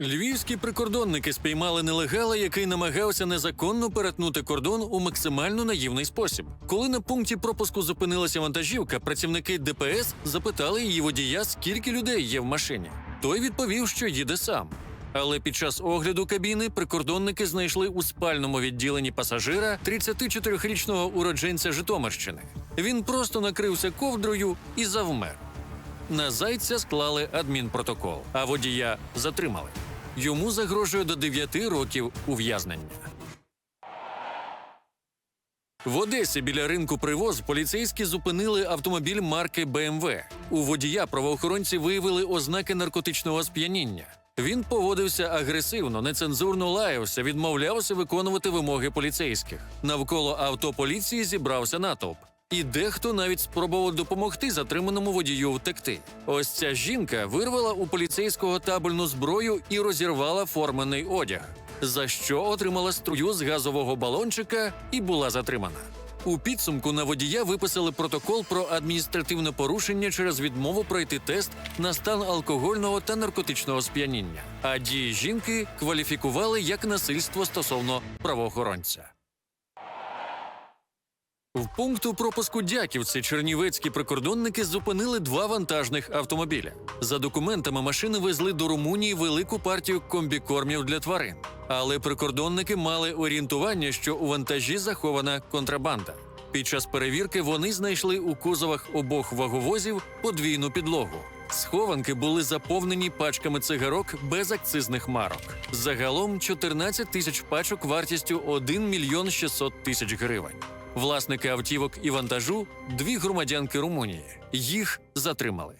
Львівські прикордонники спіймали нелегала, який намагався незаконно перетнути кордон у максимально наївний спосіб. Коли на пункті пропуску зупинилася вантажівка, працівники ДПС запитали її водія, скільки людей є в машині. Той відповів, що їде сам. Але під час огляду кабіни прикордонники знайшли у спальному відділенні пасажира 34-річного уродженця Житомирщини. Він просто накрився ковдрою і завмер. На зайця склали адмінпротокол, а водія затримали. Йому загрожує до 9 років ув'язнення. В Одесі біля ринку привоз поліцейські зупинили автомобіль марки БМВ. У водія правоохоронці виявили ознаки наркотичного сп'яніння. Він поводився агресивно, нецензурно лаявся, відмовлявся виконувати вимоги поліцейських. Навколо авто поліції зібрався натовп. І дехто навіть спробував допомогти затриманому водію втекти. Ось ця жінка вирвала у поліцейського табельну зброю і розірвала формений одяг, за що отримала струю з газового балончика і була затримана. У підсумку на водія виписали протокол про адміністративне порушення через відмову пройти тест на стан алкогольного та наркотичного сп'яніння. А дії жінки кваліфікували як насильство стосовно правоохоронця. В пункту пропуску Дяківці чернівецькі прикордонники зупинили два вантажних автомобіля. За документами машини везли до Румунії велику партію комбікормів для тварин. Але прикордонники мали орієнтування, що у вантажі захована контрабанда. Під час перевірки вони знайшли у кузовах обох ваговозів подвійну підлогу. Схованки були заповнені пачками цигарок без акцизних марок. Загалом 14 тисяч пачок вартістю 1 мільйон 600 тисяч гривень. Власники автівок і вантажу дві громадянки Румунії. Їх затримали.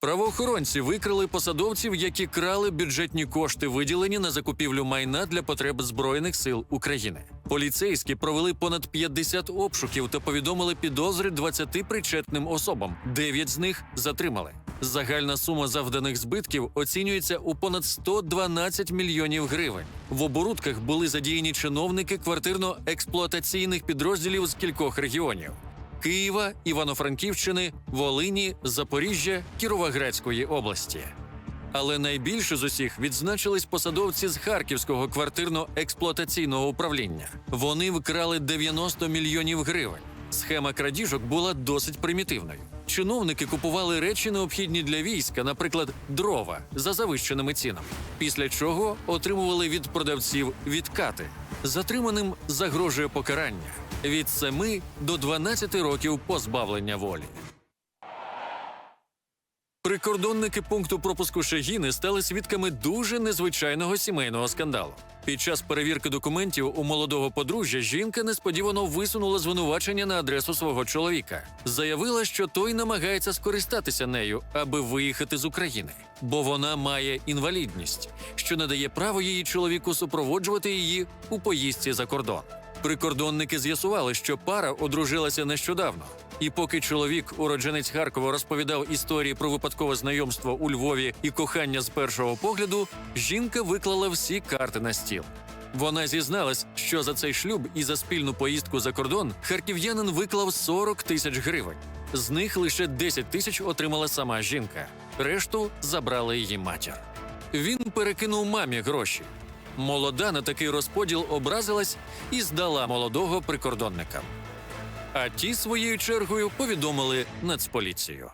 Правоохоронці викрили посадовців, які крали бюджетні кошти, виділені на закупівлю майна для потреб Збройних сил України. Поліцейські провели понад 50 обшуків та повідомили підозри 20 причетним особам. Дев'ять з них затримали. Загальна сума завданих збитків оцінюється у понад 112 мільйонів гривень. В оборудках були задіяні чиновники квартирно-експлуатаційних підрозділів з кількох регіонів. Києва, Івано-Франківщини, Волині, Запоріжжя, Кіровоградської області. Але найбільше з усіх відзначились посадовці з Харківського квартирно-експлуатаційного управління. Вони вкрали 90 мільйонів гривень. Схема крадіжок була досить примітивною. Чиновники купували речі, необхідні для війська, наприклад, дрова за завищеними цінами. Після чого отримували від продавців відкати. Затриманим загрожує покарання від 7 до 12 років позбавлення волі. Прикордонники пункту пропуску Шегіни стали свідками дуже незвичайного сімейного скандалу. Під час перевірки документів у молодого подружжя жінка несподівано висунула звинувачення на адресу свого чоловіка. Заявила, що той намагається скористатися нею, аби виїхати з України, бо вона має інвалідність, що не дає право її чоловіку супроводжувати її у поїздці за кордон. Прикордонники з'ясували, що пара одружилася нещодавно. І поки чоловік, уродженець Харкова, розповідав історії про випадкове знайомство у Львові і кохання з першого погляду, жінка виклала всі карти на стіл. Вона зізналась, що за цей шлюб і за спільну поїздку за кордон харків'янин виклав 40 тисяч гривень. З них лише 10 тисяч отримала сама жінка. Решту забрала її матір. Він перекинув мамі гроші. Молода на такий розподіл образилась і здала молодого прикордонникам. А ті своєю чергою повідомили Нацполіцію.